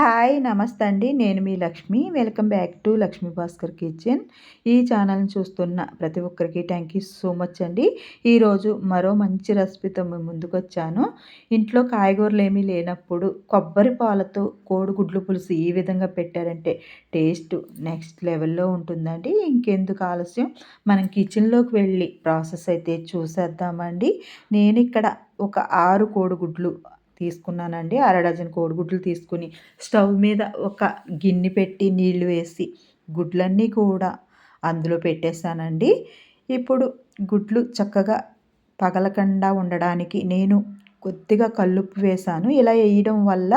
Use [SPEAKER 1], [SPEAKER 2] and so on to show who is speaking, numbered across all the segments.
[SPEAKER 1] Hi నమస్తే అండి. నేను మీ Lakshmi. Welcome back to Lakshmi Bhaskar kitchen. ఈ ఛానల్ని చూస్తున్న ప్రతి ఒక్కరికి థ్యాంక్ యూ సో మచ్ అండి. ఈరోజు మరో మంచి రెసిపీతో మేము ముందుకు వచ్చాను. ఇంట్లో కాయగూరలు ఏమీ లేనప్పుడు కొబ్బరి పాలతో కోడిగుడ్లు పులుసు ఈ విధంగా పెట్టారంటే టేస్ట్ నెక్స్ట్ లెవెల్లో ఉంటుందండి. ఇంకెందుకు ఆలస్యం? మనం కిచెన్లోకి వెళ్ళి ప్రాసెస్ అయితే చూసేద్దామండి. నేను ఇక్కడ ఒక ఆరు కోడిగుడ్లు తీసుకున్నానండి. అర డజన్ కోడిగుడ్లు తీసుకుని స్టవ్ మీద ఒక గిన్నె పెట్టి నీళ్ళు వేసి గుడ్లన్నీ కూడా అందులో పెట్టేశానండి. ఇప్పుడు గుడ్లు చక్కగా పగలకుండా ఉండడానికి నేను కొద్దిగా కల్లుప్పు వేసాను ఇలా వేయడం వల్ల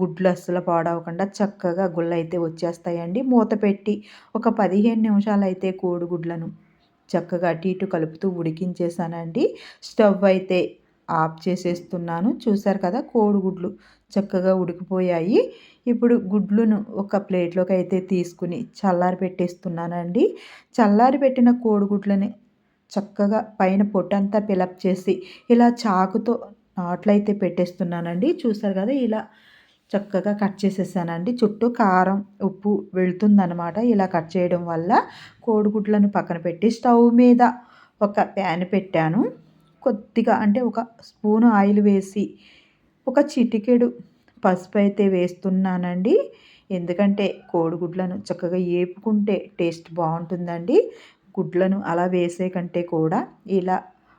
[SPEAKER 1] గుడ్లు అస్సలు పాడవకుండా చక్కగా గుళ్ళు అయితే వచ్చేస్తాయండి. మూత పెట్టి ఒక పదిహేను నిమిషాలు అయితే కోడిగుడ్లను చక్కగా అటు ఇటు కలుపుతూ ఉడికించేసానండి స్టవ్ అయితే ఆఫ్ చేసేస్తున్నాను. చూసారు కదా కోడిగుడ్లు చక్కగా ఉడికిపోయాయి. ఇప్పుడు గుడ్లను ఒక ప్లేట్లోకి అయితే తీసుకుని చల్లారి పెట్టేస్తున్నానండి. చల్లారి పెట్టిన కోడిగుడ్లని చక్కగా పైన పొట్టంతా పిలప్ చేసి ఇలా చాకుతో నాట్లయితే పెట్టేస్తున్నానండి. చూసారు కదా ఇలా చక్కగా కట్ చేసేసానండి. చుట్టూ కారం ఉప్పు వెళుతుందనమాట ఇలా కట్ చేయడం వల్ల. కోడిగుడ్లను పక్కన పెట్టి స్టవ్ మీద ఒక ప్యాన్ పెట్టాను. కొద్దిగా అంటే ఒక స్పూను ఆయిల్ వేసి ఒక చిటికెడు పసుపు అయితే వేస్తున్నానండి. ఎందుకంటే కోడిగుడ్లను చక్కగా ఏపుకుంటే టేస్ట్ బాగుంటుందండి. గుడ్లను అలా వేసే కంటే కూడా ఇలా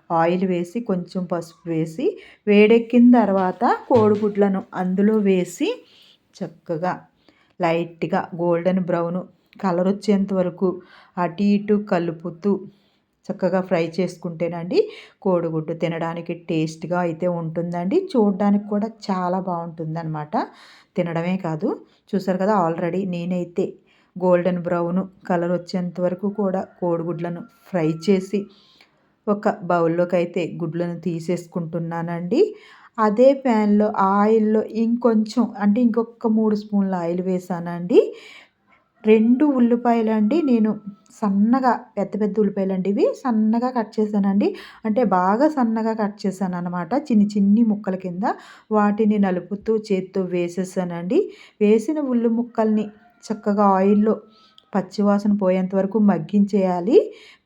[SPEAKER 1] ఆయిల్ వేసి కొంచెం పసుపు వేసి వేడెక్కిన తర్వాత కోడిగుడ్లను అందులో వేసి చక్కగా లైట్గా గోల్డెన్ బ్రౌన్ కలర్ వచ్చేంత వరకు అటు ఇటు కలుపుతూ చక్కగా ఫ్రై చేసుకుంటేనండి కోడిగుడ్డు తినడానికి టేస్ట్గా అయితే ఉంటుందండి. చూడడానికి కూడా చాలా బాగుంటుంది అనమాట తినడమే కాదు చూసారు కదా ఆల్రెడీ నేనైతే గోల్డెన్ బ్రౌన్ కలర్ వచ్చేంత వరకు కూడా కోడిగుడ్లను ఫ్రై చేసి ఒక బౌల్లోకి అయితే గుడ్లను తీసేసుకుంటున్నానండి. అదే ప్యాన్లో ఆయిల్లో ఇంకొంచెం అంటే ఇంకొక మూడు స్పూన్ల ఆయిల్ వేసానండి. రెండు ఉల్లిపాయలండి. నేను సన్నగా పెద్ద పెద్ద ఉల్లిపాయలు అండి ఇవి సన్నగా కట్ చేశానండి. అంటే బాగా సన్నగా కట్ చేశాను అనమాట చిన్ని చిన్ని ముక్కల కింద వాటిని నలుపుతూ చేత్తో వేసేసానండి. వేసిన ఉల్లి ముక్కల్ని చక్కగా ఆయిల్లో పచ్చివాసన పోయేంత వరకు మగ్గించేయాలి.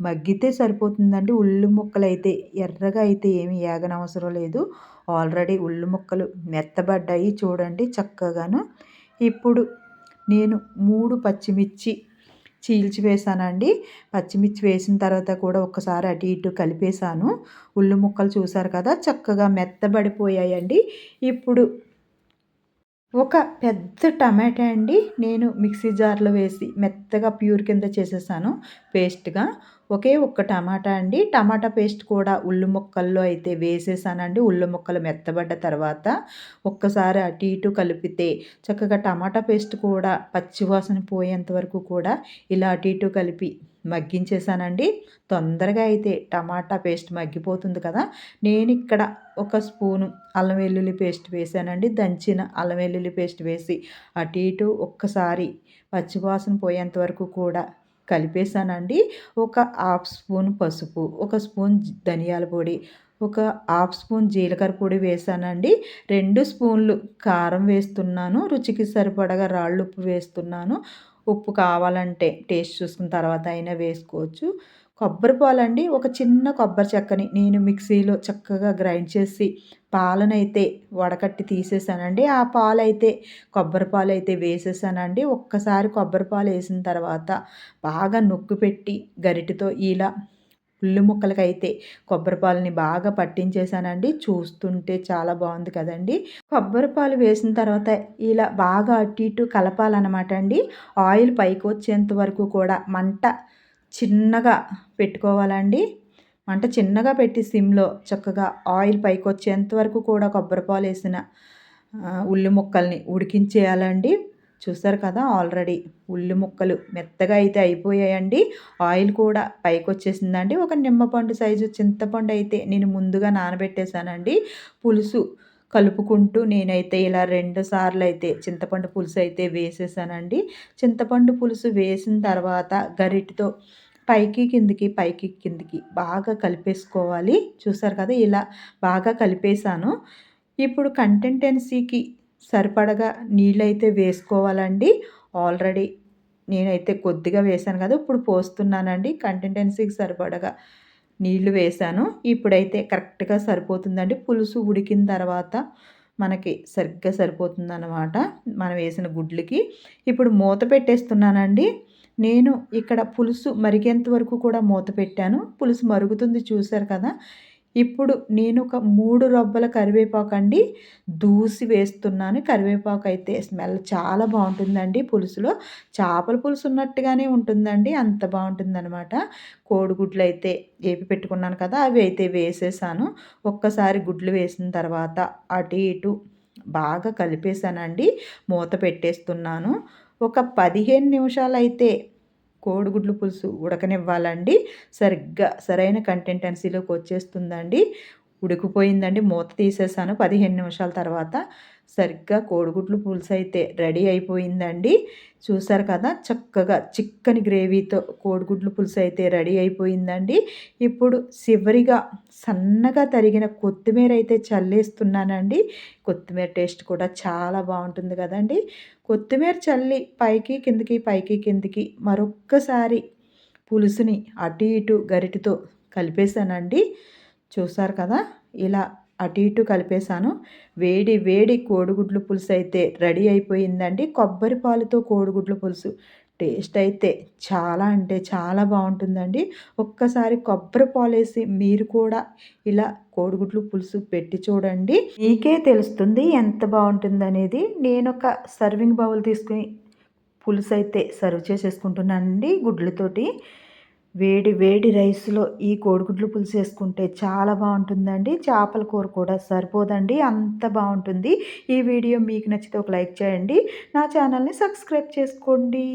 [SPEAKER 1] మగ్గితే సరిపోతుందండి. ఉల్లి ముక్కలు అయితే ఎర్రగా అయితే ఏమి ఏగనవసరం లేదు. ఆల్రెడీ ఉల్లి ముక్కలు మెత్తబడ్డాయి చూడండి చక్కగాను. ఇప్పుడు నేను మూడు పచ్చిమిర్చి చీల్చి వేసానండి. పచ్చిమిర్చి వేసిన తర్వాత కూడా ఒక్కసారి అటు ఇటు కలిపేశాను. ఉల్లి ముక్కలు చూసారు కదా చక్కగా మెత్తబడిపోయాయండి. ఇప్పుడు ఒక పెద్ద టమాటా అండి. నేను మిక్సీ జార్లో వేసి మెత్తగా ప్యూర్ కింద చేసేసాను పేస్ట్గా ఒకే ఒక్క టమాటా అండి. టమాటా పేస్ట్ కూడా ఉల్లి ముక్కల్లో అయితే వేసేసానండి. ఉల్లి ముక్కలు మెత్తబడ్డ తర్వాత ఒక్కసారి అటు ఇటు కలిపితే చక్కగా టమాటా పేస్ట్ కూడా పచ్చివాసన పోయేంత వరకు కూడా ఇలా అటు ఇటు కలిపి మగ్గించేసానండి. తొందరగా అయితే టమాటా పేస్ట్ మగ్గిపోతుంది కదా. నేను ఇక్కడ ఒక స్పూను అల్లం వెల్లుల్లి పేస్ట్ వేసానండి. దంచిన అల్లం వెల్లుల్లి పేస్ట్ వేసి అటు ఇటు ఒక్కసారి పచ్చివాసన పోయేంత వరకు కూడా కలిపేసానండి ఒక హాఫ్ స్పూన్ పసుపు ఒక స్పూన్ ధనియాల పొడి ఒక హాఫ్ స్పూన్ జీలకర్ర పొడి వేసానండి రెండు స్పూన్లు కారం వేస్తున్నాను రుచికి సరిపడగా రాళ్ళు ఉప్పు వేస్తున్నాను. ఉప్పు కావాలంటే టేస్ట్ చూసుకున్న తర్వాత అయినా వేసుకోవచ్చు. కొబ్బరి పాలండి. ఒక చిన్న కొబ్బరి చెక్కని నేను మిక్సీలో చక్కగా గ్రైండ్ చేసి పాలనైతే వడకట్టి తీసేసానండి. ఆ పాలు అయితే కొబ్బరి పాలు అయితే వేసేసానండి. ఒక్కసారి కొబ్బరి పాలు వేసిన తర్వాత బాగా నొక్కు పెట్టి గరిటతో ఇలా ఉల్లి ముక్కలకైతే కొబ్బరి పాలని బాగా పట్టించేసానండి. చూస్తుంటే చాలా బాగుంది కదండి. కొబ్బరి పాలు వేసిన తర్వాత ఇలా బాగా అటు ఇటు కలపాలన్నమాట అండి. ఆయిల్ పైకి వచ్చేంత వరకు కూడా మంట చిన్నగా పెట్టుకోవాలండి. మంట చిన్నగా పెట్టి సిమ్లో చక్కగా ఆయిల్ పైకి వచ్చేంత వరకు కూడా కొబ్బరి పాలు వేసిన ఉల్లి ముక్కల్ని ఉడికించేయాలండి. చూసారు కదా ఆల్రెడీ ఉల్లి ముక్కలు మెత్తగా అయితే అయిపోయాయండి. ఆయిల్ కూడా పైకి వచ్చేసిందండి ఒక నిమ్మపండు సైజు చింతపండు అయితే నేను ముందుగా నానబెట్టేశానండి. పులుసు కలుపుకుంటూ నేనైతే ఇలా రెండు సార్లు అయితే చింతపండు పులుసు అయితే వేసేసానండి. చింతపండు పులుసు వేసిన తర్వాత గరిటితో పైకి కిందికి పైకి కిందికి బాగా కలిపేసుకోవాలి. చూసారు కదా ఇలా బాగా కలిపేశాను. ఇప్పుడు కంటెంటెన్సీకి సరిపడగా నీళ్ళైతే వేసుకోవాలండి. ఆల్రెడీ నేనైతే కొద్దిగా వేశాను కదా ఇప్పుడు పోస్తున్నానండి. కంటెంటెన్సీకి సరిపడగా నీళ్ళు వేశాను. ఇప్పుడైతే కరెక్ట్గా సరిపోతుందండి. పులుసు ఉడికిన తర్వాత మనకి సరిగ్గా సరిపోతుందన్నమాట మనం వేసిన గుడ్లకి. ఇప్పుడు మూత పెట్టేస్తున్నానండి. నేను ఇక్కడ పులుసు మరిగేంత వరకు కూడా మూత పెట్టాను. పులుసు మరుగుతుంది చూశారు కదా? ఇప్పుడు నేను ఒక మూడు రబ్బల కరివేపాకు అండి దూసి వేస్తున్నాను. కరివేపాకు అయితే స్మెల్ చాలా బాగుంటుందండి పులుసులో. చేపల పులుసు ఉన్నట్టుగానే ఉంటుందండి. అంత బాగుంటుందన్నమాట. కోడిగుడ్లు అయితే ఏపి పెట్టుకున్నాను కదా అవి అయితే వేసేసాను. ఒక్కసారి గుడ్లు వేసిన తర్వాత అటు ఇటు బాగా కలిపేశానండి. మూత పెట్టేస్తున్నాను. ఒక పదిహేను నిమిషాలు అయితే కోడిగుడ్లు పులుసు ఉడకనివ్వాలండి. సరిగ్గా సరైన కంటెంటెన్సీలోకి వచ్చేస్తుందండి. ఉడికిపోయిందండి. మూత తీసేసాను. పదిహేను నిమిషాల తర్వాత సరిగ్గా కోడిగుడ్లు పులుసు అయితే రెడీ అయిపోయిందండి. చూసారు కదా చక్కగా చిక్కని గ్రేవీతో కోడిగుడ్లు పులుసు అయితే రెడీ అయిపోయిందండి. ఇప్పుడు చివరిగా సన్నగా తరిగిన కొత్తిమీర అయితే చల్లేస్తున్నానండి. కొత్తిమీర టేస్ట్ కూడా చాలా బాగుంటుంది కదండి. కొత్తిమీర చల్లి పైకి కిందికి పైకి కిందికి మరొక్కసారి పులుసుని అటు ఇటు గరిటితో కలిపేశానండి. చూసారు కదా? ఇలా అటు ఇటు కలిపేశాను. వేడి వేడి కోడిగుడ్లు పులుసు అయితే రెడీ అయిపోయిందండి. కొబ్బరి పాలుతో కోడిగుడ్లు పులుసు టేస్ట్ అయితే చాలా అంటే చాలా బాగుంటుందండి. ఒక్కసారి కొబ్బరి పాలు వేసి మీరు కూడా ఇలా కోడిగుడ్లు పులుసు పెట్టి చూడండి. మీకే తెలుస్తుంది ఎంత బాగుంటుందనేది. నేను ఒక సర్వింగ్ బౌల్ తీసుకుని పులుసు అయితే సర్వ్ చేసేసుకుంటున్నానండి గుడ్లతోటి. వేడి వేడి రైస్లో ఈ కోడిగుడ్లు పులుసు వేసుకుంటే చాలా బాగుంటుందండి. చేపల కూర కూడా సరిపోదండి. అంత బాగుంటుంది. ఈ వీడియో మీకు నచ్చితే ఒక లైక్ చేయండి. నా ఛానల్ని సబ్స్క్రైబ్ చేసుకోండి.